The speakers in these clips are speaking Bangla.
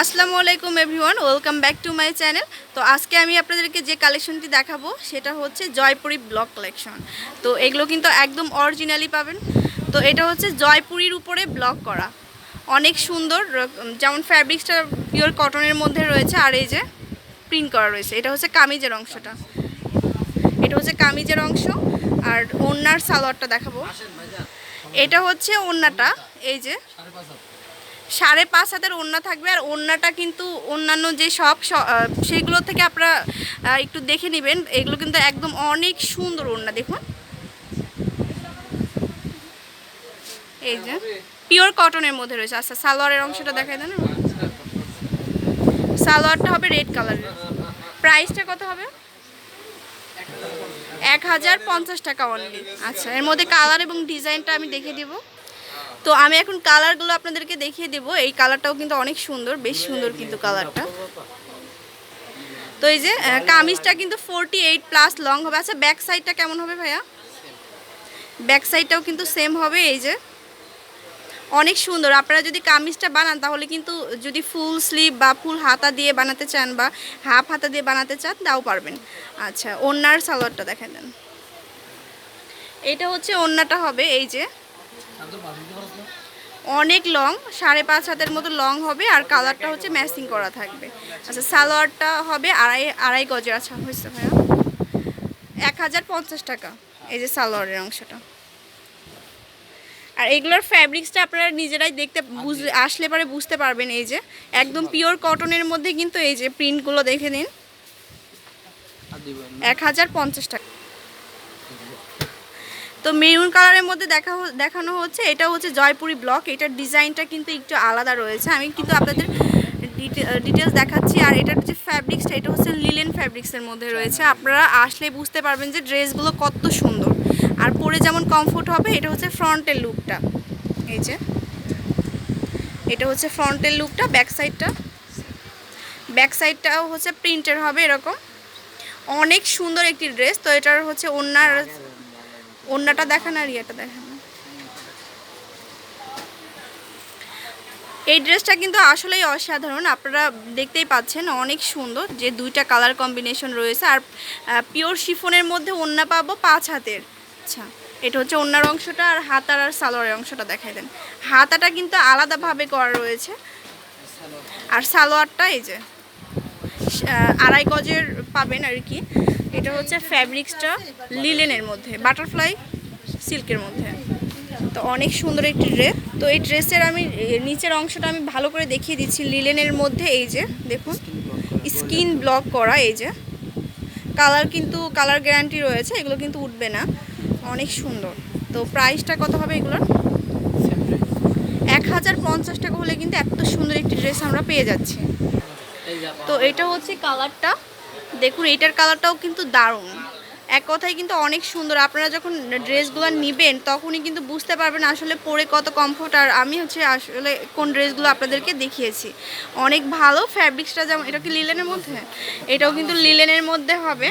আসসালামু আলাইকুম everyone, welcome back to my channel. তো আজকে আমি আপনাদেরকে যে কালেকশনটি দেখাবো, সেটা হচ্ছে জয়পুরি ব্লক কালেকশন। তো এগুলো কিন্তু একদম অরিজিনালি পাবেন। তো এটা হচ্ছে জয়পুরির উপরে ব্লক করা। অনেক সুন্দর, যেমন ফ্যাব্রিক্সটা পিওর কটনের মধ্যে রয়েছে, আর এই যে প্রিন্ট করা রয়েছে। এটা হচ্ছে কামিজের অংশটা। এটা হচ্ছে কামিজের অংশ, আর ওন্নার সালোয়ারটা দেখাবো। এটা হচ্ছে ওন্নাটা, এই যে সাড়ে পাঁচ হাতের ওড়না থাকবে আর ওড়নাটা কিন্তু অন্যান্য যে সব স- আহ, সেইগুলো থেকে আপনারা একটু দেখে নেবেন। এগুলো কিন্তু একদম অনেক সুন্দর ওড়না দেখুন। এই যে পিওর কটনের মধ্যে রয়েছে। আচ্ছা সালোয়ারের অংশটা দেখাই দেন। সালোয়ারটা হবে রেড কালারের প্রাইসটা কত হবে? এক হাজার পঞ্চাশ টাকা অনলি আচ্ছা এর মধ্যে কালার এবং ডিজাইনটা আমি দেখে দিব। তো আমি এখন কালারগুলো আপনাদেরকে দেখিয়ে দেবো। এই কালারটাও কিন্তু অনেক সুন্দর, বেশ সুন্দর কিন্তু কালারটা। তো এই যে কামিজটা কিন্তু ফোরটি এইট প্লাস লং হবে। আচ্ছা ব্যাক সাইডটা কেমন হবে ভাইয়া? ব্যাক সাইডটাও কিন্তু সেম হবে, এই যে। অনেক সুন্দর। আপনারা যদি কামিজটা বানান, তাহলে কিন্তু যদি ফুল স্লিভ বা ফুল হাতা দিয়ে বানাতে চান বা হাফ হাতা দিয়ে বানাতে চান, তাও পারবেন। আচ্ছা ওন্নার সালোয়ারটা দেখা দেন। এটা হচ্ছে ওন্নাটা হবে, এই যে। অনেক লং সাড়ে পাঁচ হাতের মতো লং হবে আর কালারটা হচ্ছে ম্যাচিং করা থাকবে। আচ্ছা সালোয়ারটা হবে আড়াই আড়াই গজের আচ্ছা হয়েছে ভাইয়া। এক হাজার পঞ্চাশ টাকা এই যে সালোয়ারের অংশটা। আর এগুলোর ফ্যাব্রিক্সটা আপনারা নিজেরাই দেখতে বুঝ আসলে পরে বুঝতে পারবেন এই যে। একদম পিওর কটনের মধ্যে কিন্তু এই যে প্রিন্টগুলো দেখে নিন। এক হাজার পঞ্চাশ টাকা। তো মেরুন কালারের মধ্যে দেখা দেখানো হচ্ছে এটা হচ্ছে জয়পুরি ব্লক এটার ডিজাইনটা কিন্তু একটু আলাদা রয়েছে। আমি কিন্তু আপনাদের ডিটেলস দেখাচ্ছি আর এটার যে ফ্যাব্রিক্সটা এটা হচ্ছে লিলেন ফ্যাব্রিক্সের মধ্যে রয়েছে। আপনারা আসলে বুঝতে পারবেন যে ড্রেসগুলো কত সুন্দর। আর পরে যেমন কমফোর্ট হবে এটা হচ্ছে ফ্রন্টের লুকটা এই যে এটা হচ্ছে ফ্রন্টের লুকটা ব্যাক সাইডটা ব্যাক সাইডটাও হচ্ছে প্রিন্টের হবে এরকম। অনেক সুন্দর একটি ড্রেস তো এটার হচ্ছে ওনার ওন্নাটা দেখান আর ইয়েটা দেখান। এই ড্রেসটা কিন্তু আসলেই অসাধারণ, আপনারা দেখতেই পাচ্ছেন অনেক সুন্দর, যে দুইটা কালার কম্বিনেশন রয়েছে। আর পিওর শিফনের মধ্যে ওন্না পাবো পাঁচ হাতের। আচ্ছা এটা হচ্ছে ওন্নার অংশটা আর হাতার আর সালোয়ারের অংশটা দেখাই দেন। হাতাটা কিন্তু আলাদাভাবে করা রয়েছে। আর সালোয়ারটা এই যে আড়াই গজের পাবেন আর কি। এটা হচ্ছে ফ্যাব্রিক্সটা লিলেনের মধ্যে বাটারফ্লাই সিল্কের মধ্যে। তো অনেক সুন্দর একটি ড্রেস তো এই ড্রেসের আমি নিচের অংশটা আমি ভালো করে দেখিয়ে দিচ্ছি লিলেনের মধ্যে। এই যে দেখুন স্কিন ব্লক করা এই যে। কালার কিন্তু কালার গ্যারান্টি রয়েছে এগুলো কিন্তু উঠবে না। অনেক সুন্দর। তো প্রাইসটা কত হবে এগুলোর? এক হাজার পঞ্চাশ টাকা হলে কিন্তু এত সুন্দর একটি ড্রেস আমরা পেয়ে যাচ্ছি। তো এটা হচ্ছে কালারটা। দেখুন এটার কালারটাও কিন্তু দারুণ। এক কথায় কিন্তু অনেক সুন্দর। আপনারা যখন ড্রেসগুলো নেবেন তখনই কিন্তু বুঝতে পারবেন আসলে পরে কত কমফোর্ট আর আমি হচ্ছে আসলে কোন ড্রেসগুলো আপনাদেরকে দেখিয়েছি। অনেক ভালো ফ্যাব্রিক্সটা যেমন এটা কি লিলেনের মধ্যে? এটাও কিন্তু লিলেনের মধ্যে হবে।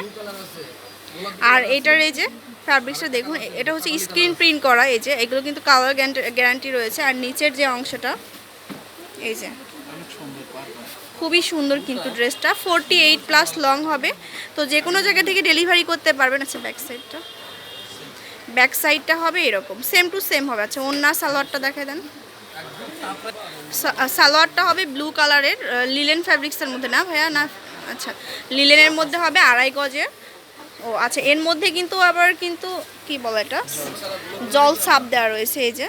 আর এটার এই যে ফ্যাব্রিক্সটা দেখুন এটা হচ্ছে স্ক্রিন প্রিন্ট করা। এই যে এগুলো কিন্তু কালার গ্যারান্টি রয়েছে। আর নিচের যে অংশটা এই যে। খুবই সুন্দর কিন্তু ড্রেসটা। ফোরটি এইট প্লাস লং হবে। তো যে কোনো জায়গা থেকে ডেলিভারি করতে পারবেন। আচ্ছা ব্যাক সাইডটা ব্যাক সাইডটা হবে এরকম। সেম টু সেম হবে। আচ্ছা অন্য সালোয়ারটা দেখাই দেন। সালোয়ারটা হবে ব্লু কালারের লিলেন ফ্যাব্রিক্সের মধ্যে। না ভাইয়া? না আচ্ছা। লিলেনের মধ্যে হবে আড়াই গজের। ও আচ্ছা এর মধ্যে কিন্তু আবার কিন্তু কি বলে এটা? জল সাপ দেওয়া রয়েছে এই যে।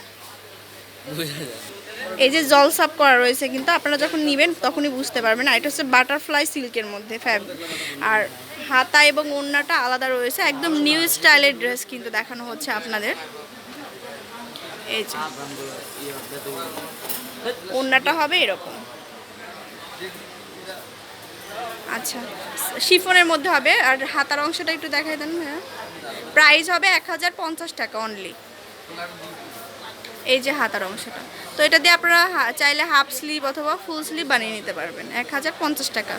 এই যে জল সাপ করা রয়েছে কিন্তু আপনারা যখন নেবেন তখনই বুঝতে পারবেন। আর এটা হচ্ছে বাটারফ্লাই সিল্কের মধ্যে ফ্যাব আর হাতা এবং ওড়নাটা আলাদা রয়েছে। একদম নিউ স্টাইলের ড্রেস কিন্তু দেখানো হচ্ছে আপনাদের। এই যে। ওড়নাটা হবে এরকম। আচ্ছা শিফনের মধ্যে হবে। আর হাতার অংশটা একটু দেখাই দেন প্রাইস হবে এক হাজার পঞ্চাশ টাকা অনলি এই যে হাতার অংশটা। তো এটা দিয়ে আপনারা চাইলে হাফ স্লিভ অথবা ফুল স্লিভ বানিয়ে নিতে পারবেন এক হাজার পঞ্চাশ টাকা।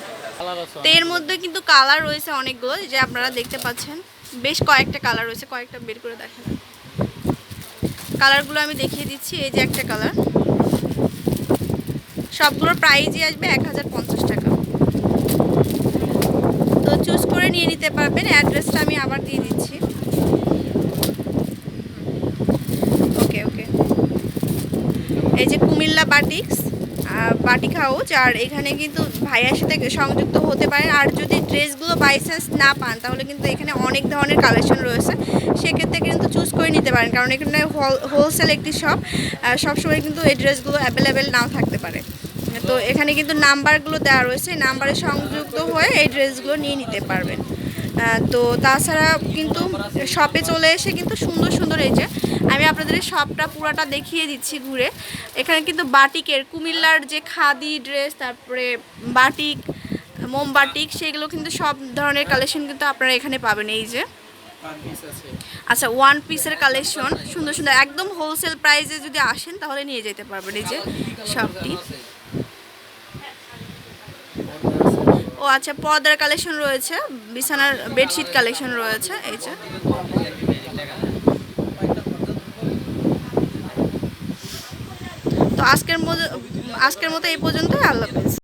তো এর মধ্যে কিন্তু কালার রয়েছে অনেকগুলো যে আপনারা দেখতে পাচ্ছেন বেশ কয়েকটা কালার রয়েছে কয়েকটা বের করে দেখেন। কালারগুলো আমি দেখিয়ে দিচ্ছি এই যে একটা কালার। সবগুলোর প্রাইজই আসবে এক হাজার পঞ্চাশ টাকা। তো চুজ করে নিয়ে নিতে পারবেন অ্যাড্রেসটা আমি আবার দিয়ে দিচ্ছি ওকে ওকে এই যে কুমিল্লা বাটিক্স বাটিক হাউস আর এখানে কিন্তু ভাইয়ার সাথে সংযুক্ত হতে পারেন। আর যদি ড্রেসগুলো বাই চান্স না পান, তাহলে কিন্তু এখানে অনেক ধরনের কালেকশন রয়েছে। সেক্ষেত্রে কিন্তু চুজ করে নিতে পারেন, কারণ এখানে হোলসেল একটি শপ সবসময় কিন্তু এই ড্রেসগুলো অ্যাভেলেবেল নাও থাকতে পারে। তো এখানে কিন্তু নাম্বারগুলো দেওয়া রয়েছে নাম্বারে সংযুক্ত হয়ে এই ড্রেসগুলো নিয়ে নিতে পারবেন। তো তাছাড়া কিন্তু শপে চলে এসে কিন্তু সুন্দর সুন্দর এই যে আমি আপনাদের শপটা পুরাটা দেখিয়ে দিচ্ছি ঘুরে। এখানে কিন্তু বাটিকের কুমিল্লার যে খাদি ড্রেস তারপরে বাটিক মোমবাটিক সেগুলো কিন্তু সব ধরনের কালেকশন কিন্তু আপনারা এখানে পাবেন। এই যে আচ্ছা ওয়ান পিসের কালেকশন সুন্দর সুন্দর। একদম হোলসেল প্রাইসে যদি আসেন তাহলে নিয়ে যেতে পারবেন। এই যে শপটি ও আচ্ছা পর্দার কালেকশন রয়েছে বিছানার বেডশিট কালেকশন রয়েছে এই যে। আজকের মতো আজকের মতো এই পর্যন্তই আল্লাহ হাফেজ।